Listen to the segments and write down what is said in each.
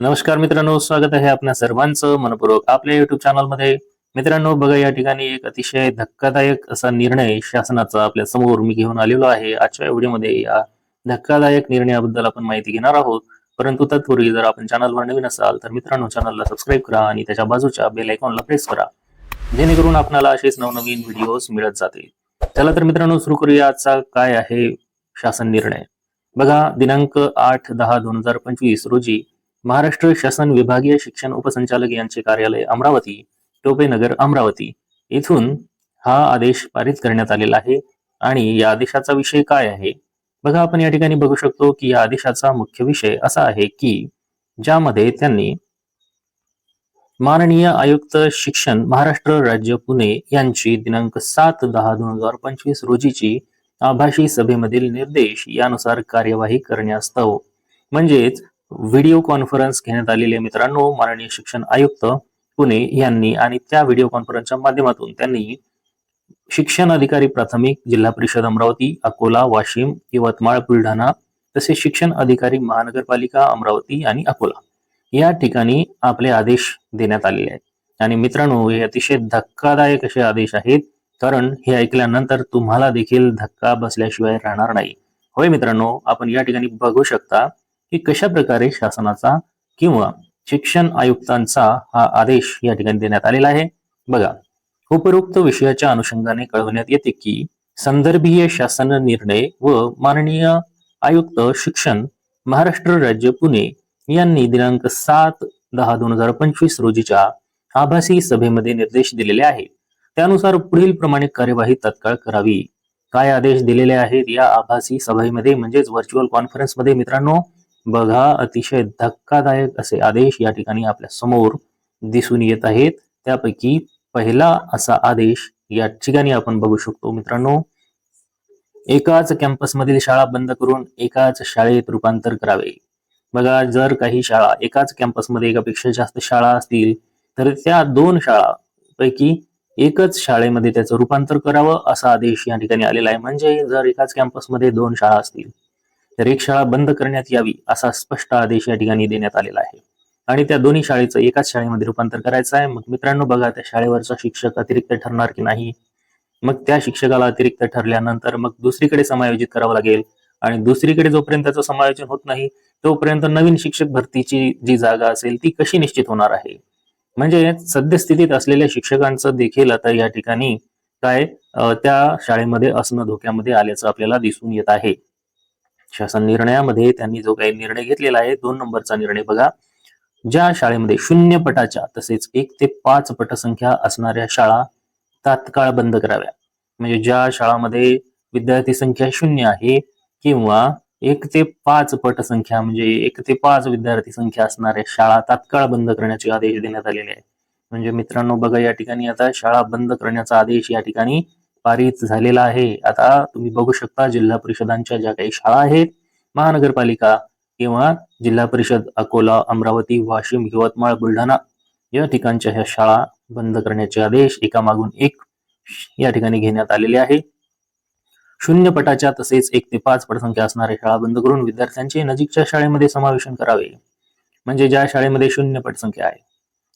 नमस्कार मित्रांनो स्वागत आहे आपल्या सर्वांचं मनपूर्वक आपल्या युट्यूब चॅनलमध्ये मित्रांनो बघा या ठिकाणी एक अतिशय धक्कादायक असा निर्णय शासनाचा आपल्यासमोर मी घेऊन आलेलो आहे. आजच्या व्हिडिओमध्ये या धक्कादायक निर्णयाबद्दल आपण माहिती घेणार आहोत. परंतु तत्पूर्वी जर आपण चॅनलवर नवीन असाल तर मित्रांनो चॅनलला सबस्क्राईब करा आणि त्याच्या बाजूच्या बेल आयकॉनला प्रेस करा. जेणेकरून आपल्याला असेच नवनवीन व्हिडिओज मिळत जातील. चला तर मित्रांनो सुरू करूया आजचा काय आहे शासन निर्णय. बघा दिनांक आठ दहा दोन हजार पंचवीस रोजी महाराष्ट्र शासन विभागीय शिक्षण उपसंचालक यांचे कार्यालय अमरावती टोपेनगर अमरावती. येथून हा आदेश पारित करण्यात आलेला आहे. आणि या आदेशाचा विषय काय आहे? बघा आपण या ठिकाणी बघू शकतो की या आदेशाचा मुख्य विषय असा आहे की ज्यामध्ये त्यांनी माननीय आयुक्त शिक्षण महाराष्ट्र राज्य पुणे यांची दिनांक सात दहा दोन हजार पंचवीस रोजीची आभासी सभेमधील निर्देश यानुसार कार्यवाही करण्यास्तव म्हणजेच व्हिडिओ कॉन्फरन्स घेण्यात आलेले मित्रांनो. माननीय शिक्षण आयुक्त पुणे यांनी आणि त्या व्हिडिओ कॉन्फरन्सच्या माध्यमातून त्यांनी शिक्षण अधिकारी प्राथमिक जिल्हा परिषद अमरावती अकोला वाशिम यवतमाळ बुलढाणा तसेच शिक्षण अधिकारी महानगरपालिका अमरावती आणि अकोला या ठिकाणी आपले आदेश देण्यात आलेले आहेत. आणि मित्रांनो हे अतिशय धक्कादायक असे आदेश आहेत. कारण हे ऐकल्यानंतर तुम्हाला देखील धक्का बसल्याशिवाय राहणार नाही. होय मित्रांनो आपण या ठिकाणी बघू शकता की कशा प्रकारे शासनाचा किंवा शिक्षण आयुक्तांचा हा आदेश या ठिकाणी देण्यात आलेला आहे? बघा उपरोक्त विषयाच्या अनुषंगाने कळवण्यात येते की संदर्भीय शासन निर्णय व माननीय आयुक्त शिक्षण महाराष्ट्र राज्य पुणे यांनी दिनांक सात दहा दोन हजार पंचवीस रोजीच्या आभासी सभेमध्ये निर्देश दिलेले आहेत. त्यानुसार पुढील प्रमाणे कार्यवाही तत्काळ करावी. काय आदेश दिलेले आहेत या आभासी सभेमध्ये म्हणजेच व्हर्च्युअल कॉन्फरन्समध्ये मित्रांनो? बघा अतिशय धक्कादायक असे आदेश या ठिकाणी आपल्यासमोर दिसून येत आहेत. त्यापैकी पहिला असा आदेश या ठिकाणी आपण बघू शकतो मित्रांनो. एकाच कॅम्पसमधील शाळा बंद करून एकाच शाळेत रूपांतर करावे. बघा जर काही शाळा एकाच कॅम्पसमध्ये एकापेक्षा जास्त शाळा असतील तर त्या दोन शाळा पैकी एकच शाळेमध्ये त्याचं रूपांतर करावं असा आदेश या ठिकाणी आलेला आहे. म्हणजे जर एकाच कॅम्पसमध्ये दोन शाळा असतील तर एक शाळा बंद करण्यात यावी असा स्पष्ट आदेश या ठिकाणी देण्यात आलेला आहे. आणि त्या दोन्ही शाळेचं एकाच शाळेमध्ये रूपांतर करायचं आहे. मग मित्रांनो बघा त्या शाळेवरचा शिक्षक अतिरिक्त ठरणार की नाही? मग त्या शिक्षकाला अतिरिक्त ठरल्यानंतर मग दुसरीकडे समायोजित करावं लागेल. आणि दुसरीकडे जोपर्यंत त्याचं समायोजन होत नाही तोपर्यंत नवीन शिक्षक भरतीची जी जागा असेल ती कशी निश्चित होणार आहे? म्हणजे सद्यस्थितीत असलेल्या शिक्षकांचं देखील आता या ठिकाणी काय त्या शाळेमध्ये असणं धोक्यामध्ये आल्याचं आपल्याला दिसून येत आहे. शासन निर्णयामध्ये त्यांनी जो काही निर्णय घेतलेला आहे दोन नंबरचा निर्णय बघा. ज्या शाळेमध्ये शून्य पटाच्या तसेच एक ते पाच पटसंख्या असणाऱ्या शाळा तात्काळ बंद कराव्या. म्हणजे ज्या शाळामध्ये विद्यार्थी संख्या शून्य आहे किंवा एक ते पाच पटसंख्या म्हणजे एक ते पाच विद्यार्थी संख्या असणाऱ्या शाळा तात्काळ बंद करण्याचे आदेश देण्यात आलेले आहेत. म्हणजे मित्रांनो बघा या ठिकाणी आता शाळा बंद करण्याचा आदेश या ठिकाणी पारित झालेला आहे. आता तुम्ही बघू शकता जिल्हा परिषदांच्या ज्या काही शाळा आहेत महानगरपालिका किंवा जिल्हा परिषद अकोला अमरावती वाशिम यवतमाळ बुलढाणा या ठिकाणच्या ह्या शाळा बंद करण्याचे आदेश एकामागून एक या ठिकाणी घेण्यात आलेले आहे. शून्य पटाच्या तसेच एक ते पाच पटसंख्या असणाऱ्या शाळा बंद करून विद्यार्थ्यांचे नजीकच्या शाळेमध्ये समावेशन करावे. म्हणजे ज्या शाळेमध्ये शून्य पटसंख्या आहे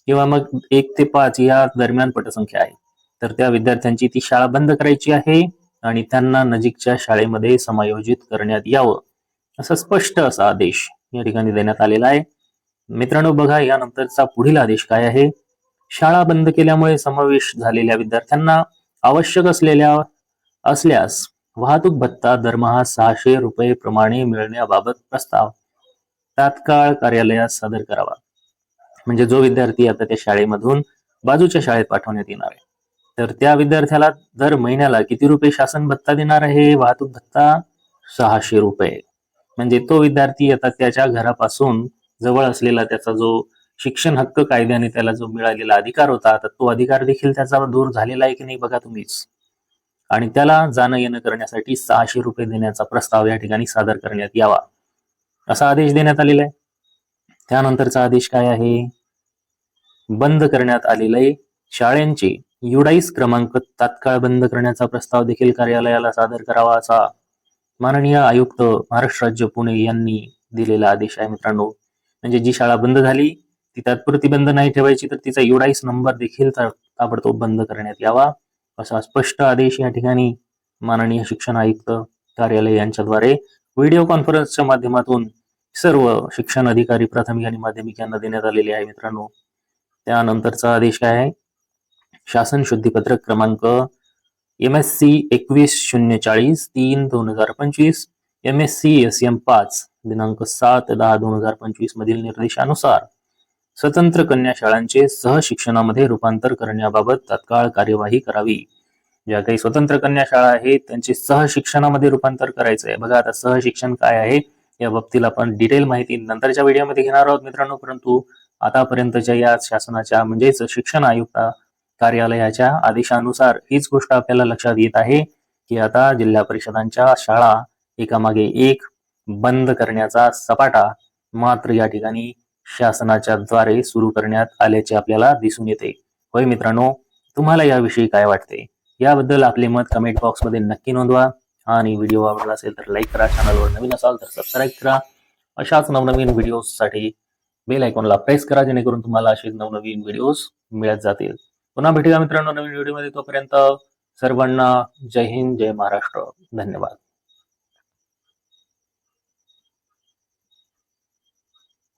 किंवा मग एक ते पाच या दरम्यान पटसंख्या आहे. तर त्या विद्यार्थ्यांची ती शाळा बंद करायची आहे आणि त्यांना नजीकच्या शाळेमध्ये समायोजित करण्यात यावं असा स्पष्ट असा आदेश या ठिकाणी देण्यात आलेला आहे. मित्रांनो बघा यानंतरचा पुढील आदेश काय आहे? शाळा बंद केल्यामुळे समावेश झालेल्या विद्यार्थ्यांना आवश्यक असलेल्या असल्यास वाहतूक भत्ता दरमहा सहाशे रुपये प्रमाणे मिळण्याबाबत प्रस्ताव तात्काळ कार्यालयात सादर करावा. म्हणजे जो विद्यार्थी आता त्या शाळेमधून बाजूच्या शाळेत पाठवण्यात येणार आहे. तर त्या विद्यार्थ्याला दर महिन्याला किती रुपये शासन भत्ता देणार आहे? वाहतूक भत्ता सहाशे रुपये. म्हणजे तो विद्यार्थी आता त्याच्या घरापासून जवळ असलेला त्याचा जो शिक्षण हक्क कायद्याने त्याला जो मिळालेला अधिकार होता तर तो अधिकार देखील त्याचा दूर झालेला आहे की नाही बघा तुम्हीच. आणि त्याला जाणं येणं करण्यासाठी सहाशे रुपये देण्याचा प्रस्ताव या ठिकाणी सादर करण्यात यावा. असा आदेश देण्यात आलेला आहे. त्यानंतरचा आदेश काय आहे? बंद करण्यात आलेले शाळेंचे युडाईस क्रमांक तात्काळ बंद करण्याचा प्रस्ताव देखील कार्यालयाला सादर करावा असा माननीय आयुक्त महाराष्ट्र राज्य पुणे यांनी दिलेला आदेश आहे मित्रांनो. म्हणजे जी शाळा बंद झाली ती तात्पुरती बंद नाही ठेवायची तर तिचा युडाईस नंबर देखील ताबडतोब बंद करण्यात यावा असा स्पष्ट आदेश या ठिकाणी माननीय शिक्षण आयुक्त कार्यालय यांच्याद्वारे व्हिडिओ कॉन्फरन्सच्या माध्यमातून सर्व शिक्षण अधिकारी प्राथमिक आणि माध्यमिक यांना देण्यात आलेले आहे मित्रांनो. त्यानंतरचा आदेश काय आहे? शासन शुद्धीपत्रक क्रमांक एम एस सी एकवीस शून्य चाळीस तीन दोन हजार पंचवीस M S C S M पाच दिनांक सात दहा दोन हजार पंचवीस मधील निर्देशानुसार स्वतंत्र कन्या शाळांचे सहशिक्षणामध्ये रूपांतर करण्याबाबत तत्काळ कार्यवाही करावी. ज्या काही स्वतंत्र कन्या शाळा आहेत त्यांचे सहशिक्षणामध्ये रूपांतर करायचं आहे बघा आता सहशिक्षण काय आहे या बाबतीत आपण डिटेल माहिती नंतरच्या व्हिडिओमध्ये घेणार आहोत मित्रांनो. परंतु आतापर्यंतच्या या शासनाच्या म्हणजेच शिक्षण आयुक्ता कार्यालयाच्या आदेशानुसार हीच गोष्ट आपल्याला लक्षात येत आहे की आता जिल्हा परिषदांच्या शाळा एकामागे एक बंद करण्याचा सपाटा मात्र या ठिकाणी शासनाच्या द्वारे सुरू करण्यात आल्याचे आपल्याला दिसून येते. होय मित्रांनो तुम्हाला याविषयी काय वाटते? याबद्दल आपले मत कमेंट बॉक्समध्ये नक्की नोंदवा आणि व्हिडिओ आवडला असेल तर लाईक करा चॅनलवर नवीन असाल तर सबस्क्राईब करा. अशाच नवनवीन व्हिडिओसाठी बेल आयकॉनला प्रेस करा जेणेकरून तुम्हाला असे नवनवीन व्हिडिओज मिळत जातील. पुन्हा भेटूया मित्रांनो नवीन व्हिडिओमध्ये. तोपर्यंत सर्वांना जय हिंद जय महाराष्ट्र. धन्यवाद.